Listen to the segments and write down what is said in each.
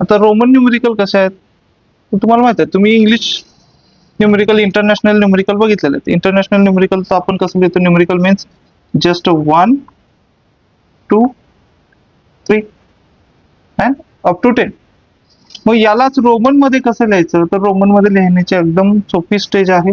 आता Roman numerical कसे आहेत? तुम्हाला माहीत आहे तुम्ही इंग्लिश न्यूमरिकल इंटरनॅशनल न्यूमरिकल बघितलेले आहेत. इंटरनॅशनल न्यूमरिकलचं आपण कसं लिहितो? Numerical means just one two three and up to ten मग यालाच रोमनमध्ये कसं लिहायचं? तर रोमनमध्ये लिहिण्याची एकदम सोपी स्टेज आहे.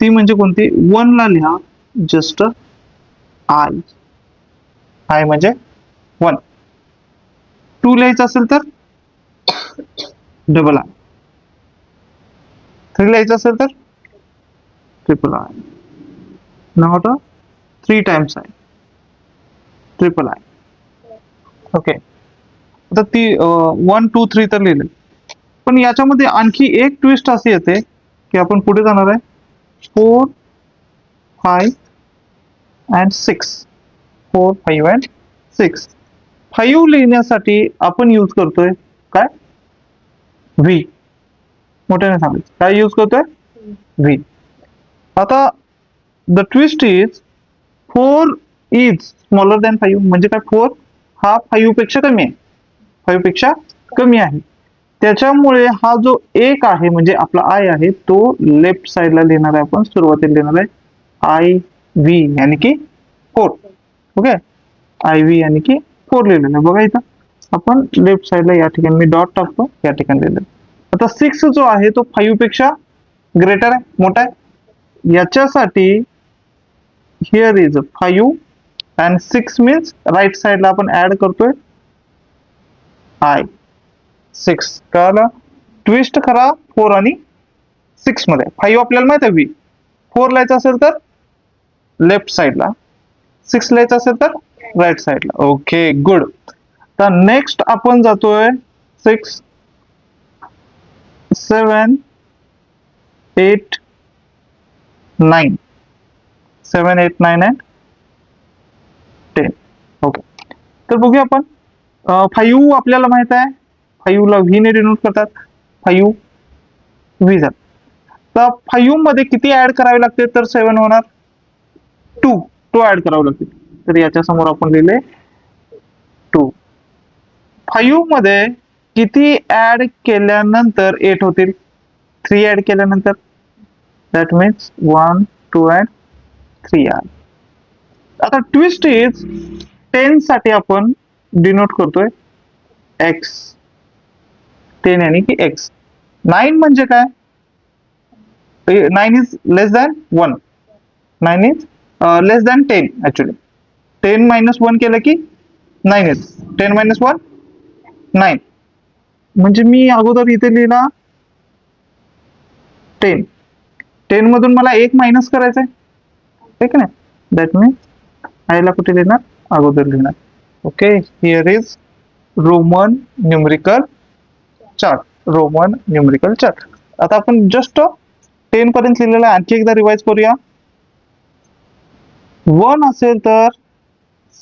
ती म्हणजे कोणती? वन ला लिहा. जस्ट आय आय म्हणजे वन टू लिहायचं असेल तर? डबल आय थ्री लिहायचं असेल तर triple I not three times I triple I okay आता ती वन टू थ्री तर लिहिले. पण याच्यामध्ये आणखी एक ट्विस्ट अशी येते की आपण पुढे जाणार आहे. Four five and six four five and six five लिहिण्यासाठी आपण यूज करतोय काय? We use the twist is four is smaller than काय फोर हा फाईव्ह पेक्षा कमी आहे. फाईव्ह पेक्षा कमी त्याच्यामुळे हा जो एक म्हणजे आपला आय आहे तो लेफ़्ट साइडला लिहिणार आहे आपण. सुरुवातीला लिहिणार आहे आय व्ही यानी की फोर ओके आय व्ही यानी की फोर लिहिलेलं आहे. आपण लेफ्ट साईडला या ठिकाणी मी डॉट टाकतो या ठिकाणी लिहिलं. आता सिक्स जो आहे तो फाईव्हपेक्षा ग्रेटर आहे मोठा आहे. याच्यासाठी here is five and six means right साईडला आपण ऍड करतोय आय सिक्स कळालं ट्विस्ट खरा फोर आणि सिक्समध्ये. फाईव्ह आपल्याला माहीत आहे व्ही फोर लायचं असेल तर लेफ्ट साईडला सिक्स लायचं असेल तर राईट साइडला ओके गुड तर नेक्स्ट आपण जातोय six seven eight nine seven eight nine and ten okay तर बघूया आपण. फाईव्ह आपल्याला माहीत आहे. फाईव्हला व्हीने डिनोट करतात. फाईव्ह व्ही झालं तर फाईव्हमध्ये किती ऍड करावे लागते तर सेवन होणार. टू टू ऍड करावे लागतील. तर याच्या समोर आपण लिहिले फाईव्ह मध्ये किती केल्यानंतर एट होतील? Three add means one two and three are आता ट्विस्ट इज़ टेन साठी डिनोट करतोय एक्स टेन यानी की एक्स नाईन म्हणजे काय? Nine is less than one nine is less than ten actually ten minus one की nine is ten minus one nine म्हणजे मी अगोदर इथे लिहिला टेन टेन मधून मला एक मायनस करायचंय. ठीक आहे ना? दॅट मीन्स आयला कुठे लिहिणार? अगोदर लिहिणार. Okay here is Roman numerical chart Roman numerical chart आता आपण जस्ट टेन पर्यंत लिहिलेलं आहे. आणखी एकदा रिवाइज करूया. वन असेल तर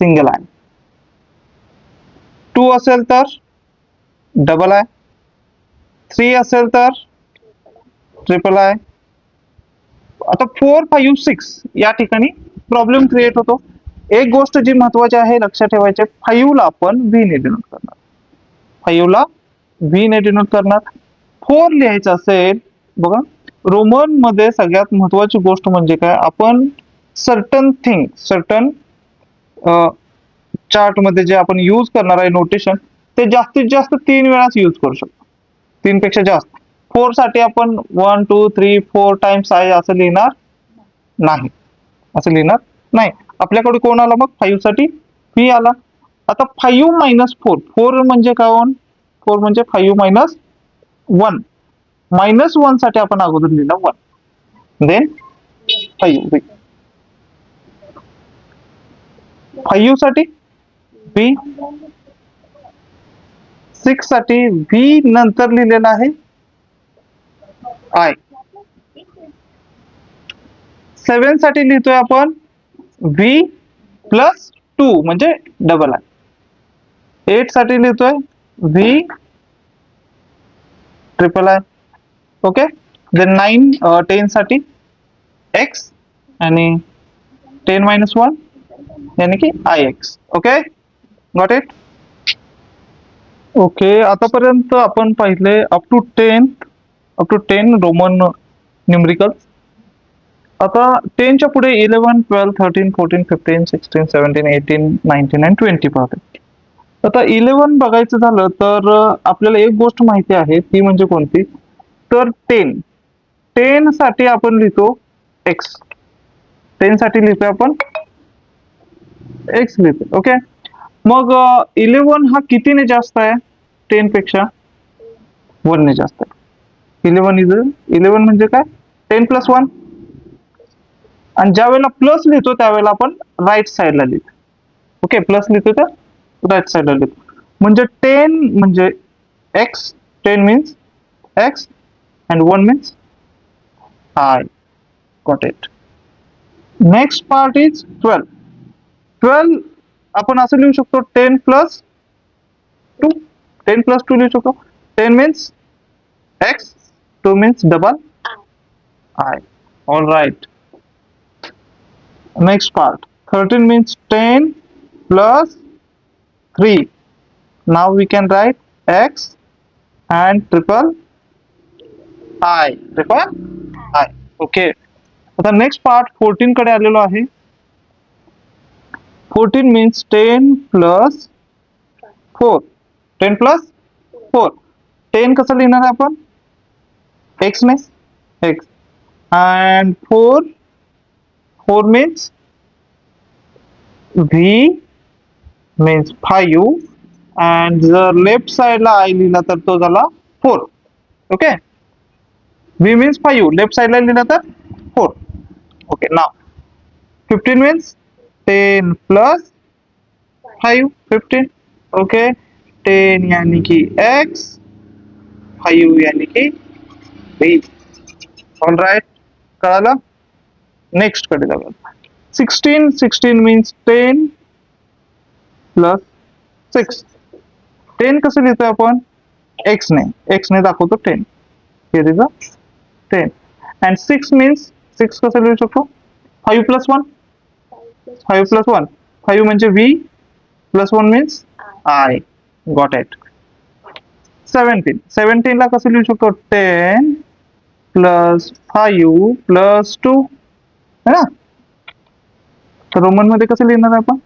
सिंगल आय टू असेल तर डबल आय. थ्री असेल तर ट्रिपल आय. आता फोर फाईव्ह सिक्स या ठिकाणी प्रॉब्लेम क्रिएट होतो. एक गोष्ट जी महत्वाची आहे लक्षात ठेवायची फाईव्हला आपण व्ही ने डिनोट करणार. फाईव्हला व्ही ने डिनोट करणार. फोर लिहायचं असेल बघा रोमनमध्ये सगळ्यात महत्वाची गोष्ट म्हणजे काय? आपण सर्टन थिंग सर्टन चार्टमध्ये जे आपण यूज करणार आहे नोटेशन ते जास्तीत जास्त तीन वेळाच यूज करू शकतो. तीन पेक्षा जास्त. फोरसाठी आपण one two three four times आहे असं लिहिणार नाही. असं लिहिणार नाही. आपल्याकडे कोण आला मग फाईव्हसाठी. पी आला. आता फाईव्ह मायनस फोर फोर म्हणजे काय वन फोर म्हणजे फाईव्ह मायनस वन मायनस वनसाठी आपण अगोदर लिहिलं वन देन फाईव्ह फाईव्हसाठी. बी सिक्स व्ही नंतर लिहिलेला आहे. आय. सेवन साठी लिहितोय आपण व्ही प्लस टू, म्हणजे डबल आय. एट साठी लिहितोय V triple I. Okay? Then nine ten साठी एक्स आणि टेन मायनस वन यानी कि I X okay? Got it okay आतापर्यंत आपण पाहिले up to ten up to ten Roman numerical आता टेनच्या पुढे eleven twelve thirteen fourteen fifteen sixteen seventeen eighteen nineteen and twenty पाहते. आता इलेवन बघायचं झालं तर आपल्याला एक गोष्ट माहिती आहे ती म्हणजे कोणती? तर टेन टेन साठी आपण लिहितो एक्स टेन साठी लिहितो आपण एक्स लिहितो ओके मग इलेवन हा कितीने जास्त आहे? टेन पेक्षा वन जास्त आहे. इलेव्हन इज़ काय? Ten plus one. आणि ज्या वेळेला प्लस आपण राईट साईडला लिहितो. ओके प्लस राईट साईडला लिहितो. म्हणजे ten X ten means X and one means I got it next part is twelve twelve आपण असं लिहू शकतो, ten plus two. Ten plus two लिहू शकतो ten means X two means double I all right next part thirteen means ten plus three now we can write X and triple I triple I okay आता next part fourteen कडे आलेलो आहे. Fourteen means ten plus four ten plus four. Ten कसं लिहिणार आहे आपण? X ने X and four four means V means five and जर लेफ़्ट साईडला आय लिहिला तर तो झाला four okay V means five left साईडला लिहिला तर four okay now fifteen means ten plus five fifteen okay ten यानी कि एक्स फाइव यानी कि बी ऑल राइट कळालं नेक्स्ट कडे जाऊया sixteen sixteen means ten plus six ten कसं लिहितोय आपण एक्स ने। एक्स ने दाखवतो ten here is a 10 and 6 means 6 कसं लिहू शकतो 5 plus 1 5 plus 1 5 म्हणजे v. Plus 1 means i. Got it 17 17 ला कसे लिहू शकतो 10 प्लस 5 प्लस 2 है ना तर रोमन मध्ये कसे लिहणार आपण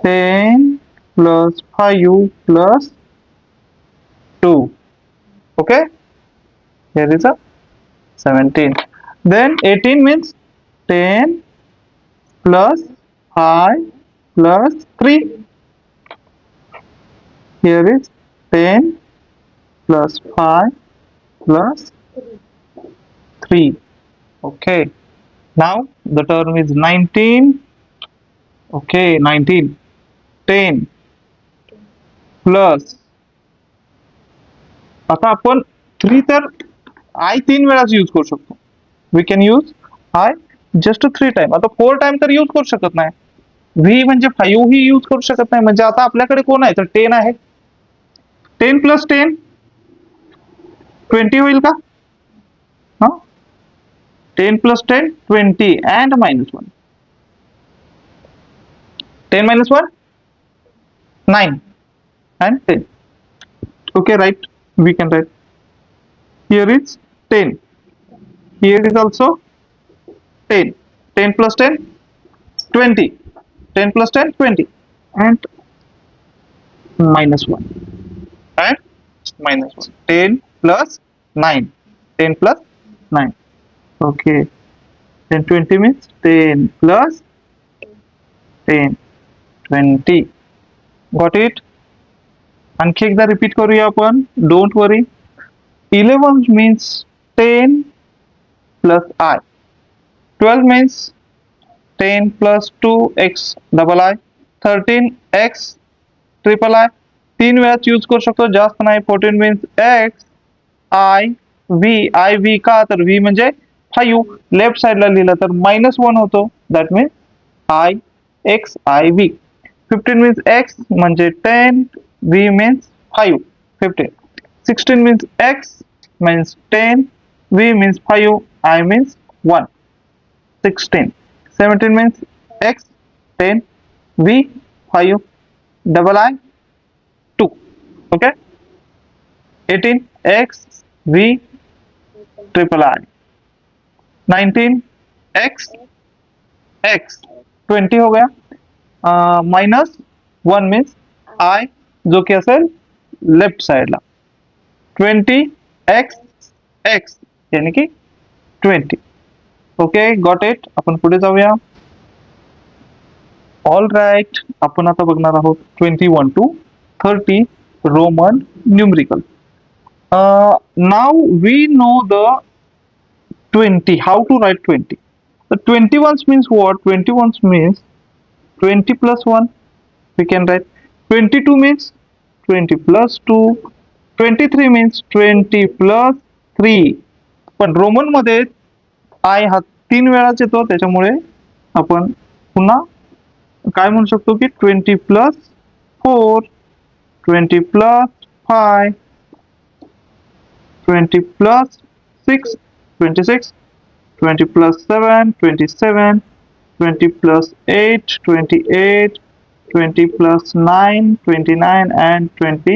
10 plus 5 plus 2 okay here then eighteen means ten plus five plus three here is 10 plus 5 plus 3 okay. Now, the term is 19 okay 19 10 plus आता आपण थ्री तर आय तीन वेळाच यूज़ करू शकतो. We can use I just three time आता four time तर use करू शकत नाही. व्ही म्हणजे फाईव्ह ही यूज़ करू शकत नाही. म्हणजे आता आपल्याकडे कोण आहे? तर टेन आहे. टेन प्लस टेन ट्वेंटी होईल का हा ten plus ten twenty and minus one ten minus one nine and ten okay right we can write here is 10 here is also 10 10 plus 10 20 10 plus 10 20 and minus 1 and minus 1 10 plus 9 10 plus 9 okay then 20 means 10 plus 10 20 got it आणखी एकदा repeat करूया आपण don't worry eleven means ten plus I twelve means ten plus two X double I thirteen X triple I तीन वेळाच use करू शकतो जास्त नाही fourteen means X I V I V का, तर व्ही म्हणजे फाईव्ह लेफ़्ट साईडला लिहिलं तर मायनस वन होतो. That means I X I V fifteen means X म्हणजे ten V means five fifteen sixteen means X means ten V means five I means one sixteen seventeen means X ten V five double two okay? 18 x v triple i. 19 x x. 20 हो गया. Minus one means आय जो की असेल left साइडला twenty x x यानी की twenty okay got it आपण पुढे जाऊया ऑल राईट आपण आता बघणार आहोत twenty one two thirty Roman numerical now we know the 20 how to write 20 the 21 means what? 21 means 20 plus 1 we can write. 22 means 20 plus 2 23 means 20 plus 3 पण Roman मध्ये आय हा तीन वेळाच येतो, त्याच्यामुळे आपण पुन्हा काय म्हणू शकतो की twenty plus four twenty plus five twenty plus six 26 20 plus 7 27 20 plus 8 28 20 plus 9 29 and 20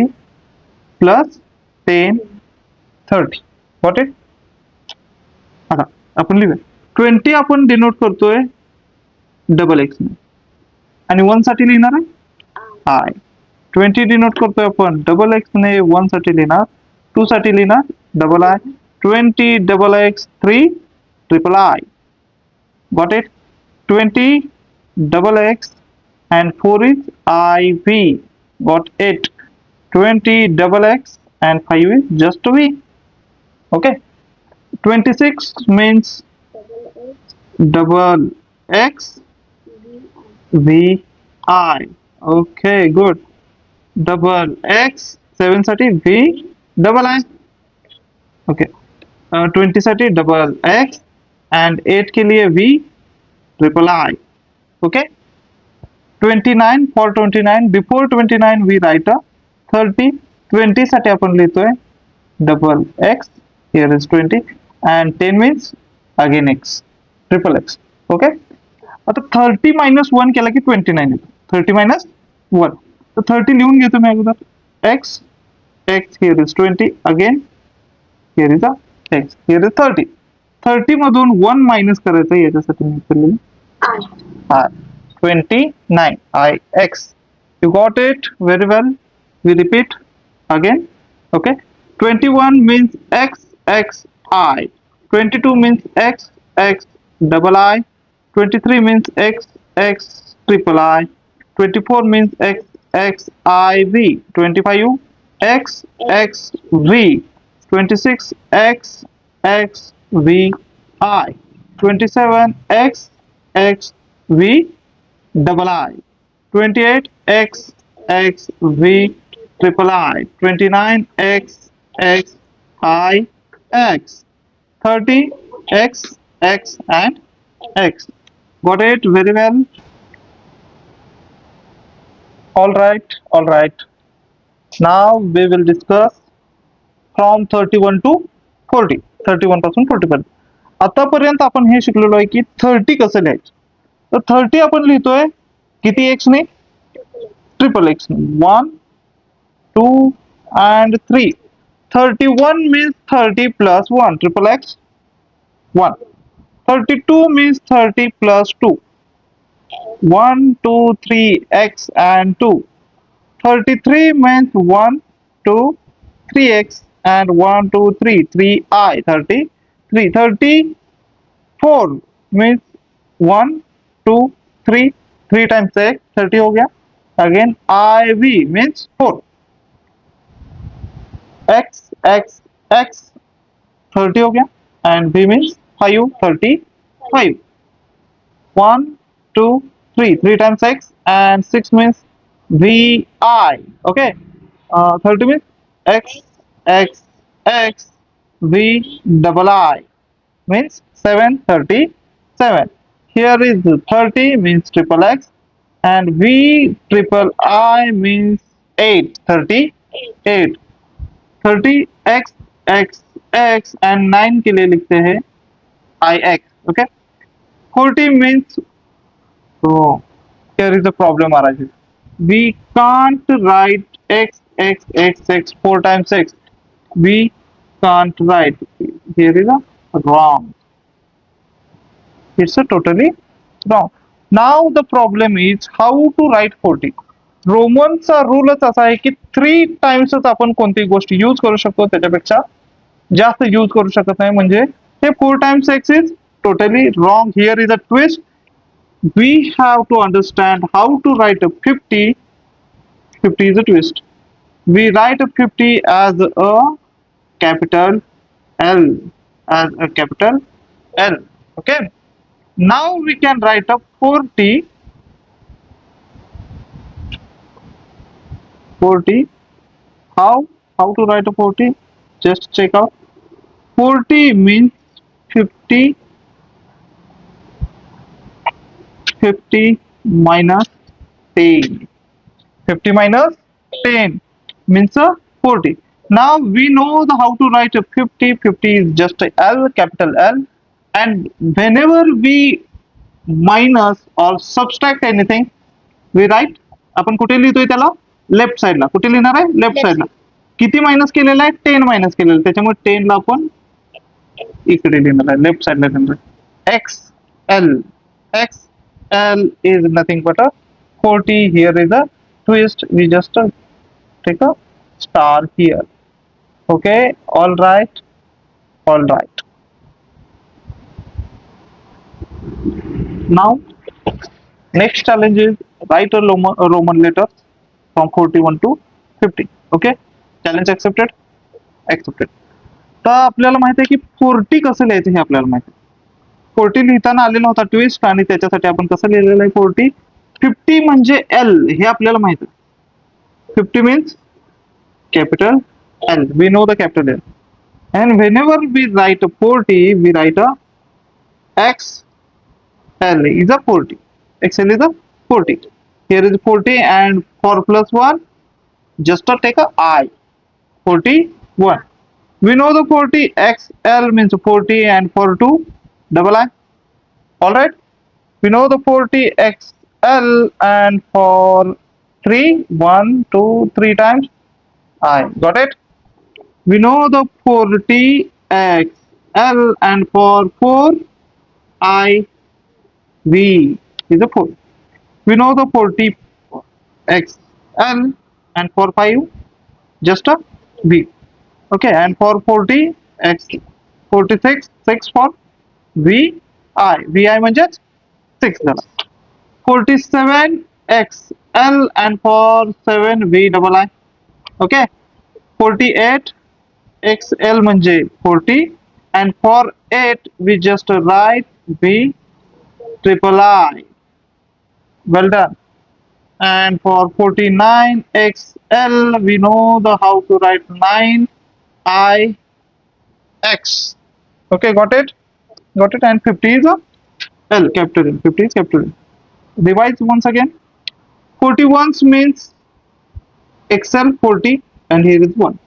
plus 10 30 got it? आता आपण लिहूया. ट्वेंटी आपण डिनोट करतोय डबल एक्स ने. आणि वन साठी लिहिणार आहे? आय ट्वेंटी डिनोट करतोय आपण डबल एक्स ने वन साठी लिहिणार टू साठी लिहिणार double I 20 double x 3 triple i got it 20 double x and 4 is iv got it 20 double x and 5 is just v okay 26 means double x v i okay good Double x 7 साठी v, double i. Okay twenty साठी double X and eight के लिए V triple I okay twenty nine for twenty nine before twenty nine we write thirty twenty साठी आपण लिहितोय double X here is twenty and ten means again X triple X okay आता thirty minus one की twenty nine thirty minus one तर thirty लिहून घेतो मी अगोदर X X here is twenty again here is uh X here is thirty thirty मधून one minus करायचं याच्यासाठी मी केलेलं I twenty nine I X you got it very well we repeat again okay twenty one means X X I twenty two means X X double I twenty three means X X triple I twenty four means X XIV 25 X XV 26 X XVI 27 X XV double I. 28 X XV triple I. 29 X X I X. 30 X X and X. Got it? Very well. All right all right. Now we will discuss one two forty thirty one पासून forty पर्यंत. आतापर्यंत आपण हे शिकलेलो आहे की thirty कसं लिहायचं? तर थर्टी आपण लिहितोय, किती एक्स ने? Triple one two and three thirty one means thirty plus one triple X one thirty two means thirty plus two 1, 2, 3, x and 2. 33 means 1, 2, 3x and 1, 2, 3, 3i, 33. 34 means 1, 2, 3, 3 times x, 30 ho gaya. Again, iv means 4. x, x, x, 30 ho gaya. And v means 5, 35. 1, 2, 3 3 times x and 6 means vi okay uh, 30 means x x x v double i means 737 here is 30 means triple x and v triple i means 8 38 30 x x x and 9 के लिए लिखते हैं i x okay 40 means so here is a problem arises we can't write x x x x four times x we can't write here is a wrong it's a totally wrong now the problem is how to write 40 रोमनचा रूलच असा आहे की three टाइम्सच आपण कोणती गोष्ट use करू शकतो त्याच्यापेक्षा जास्त यूज़ करू शकत नाही म्हणजे हे four times X is totally wrong here is a twist we have to understand how to write a 50 50 is a twist. We write a 50 as a capital L as a capital L okay? Now we can write a 40 40 how? How to write a 40 just check out. 40 means 50 fifty minus ten fifty minus ten means forty now we know the how to write fifty fifty is just L capital L and whenever we minus or subtract anything we write अपन कुछ लिखो त्याला? Left साइडला कुठे लिहिणार आहे? Left साइडला किती minus केलेला आहे? टेन मायनस केलेला त्याच्यामुळे टेनला आपण इकडे लिखना आहे. लेफ़्ट साइडला लिहिणार आहे. X L X L is nothing but a 40 here is a twist we just uh, take a star here okay all right all right now next challenge is write a roman, a roman letter from 41 to 50 okay challenge accepted accepted तर आपल्याला माहिती आहे की forty कसं लिहायचं हे आपल्याला माहिती आहे फोर्टी लिहिताना आलेला होता ट्विस्ट आणि त्याच्यासाठी आपण कसं लिहिलेलं आहे फोर्टी? फिफ्टी म्हणजे एल हे आपल्याला माहित आहे. Fifty means capital L we know the capital L and whenever we write forty we write a X L is a forty X L is a forty here is forty and for plus one just uh, take a i. 41 we know the 40 xl means 40 and for 2 double i all right. We know the 40 xl and for 3 1 2 3 times. I. Got it? We know the 40 xl and for 4 i v is a 4 we know the 40 xl and for 5 just a v. Okay and for 40 x 46 6 for v i vi म्हणजेच 6 झाला 47 x l and for 7 v double i okay 48 x l म्हणजे 40 and for 8 we just write v triple i well done and for 49 xl we know the how to write 9 i x okay got it got it? And 50 is a L capital 50 is capital. Divide once again. 41 means XL 40 and here is 1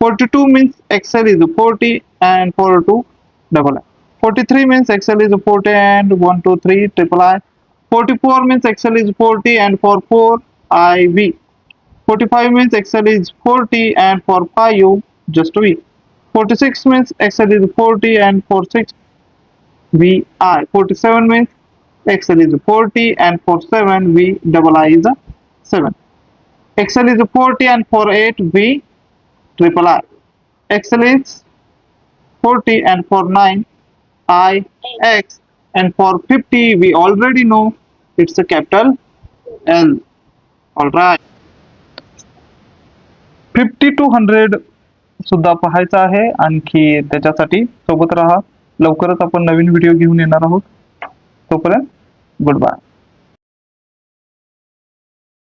42 means XL is a 40 and 42 double I. 43 means XL is a 40 and 1 2 3 triple I. 44 means XL is 40 and four four IV 45 means XL is 40 and four five U just V. 46 means XL is 40 and 46 we are 47 means xl is 40 and for 7 we double i is 7 xl is 40 and for 8 we triple i xl is 40 and for 9 i x and for 50 we already know it's a capital l all right 50 to 100 सुद्धा पाहायचा आहे आणखी त्याच्यासाठी सोबत राहा लवकरच आपण नवीन video घेऊन येणार आहोत. तोपर्यंत गुड बाय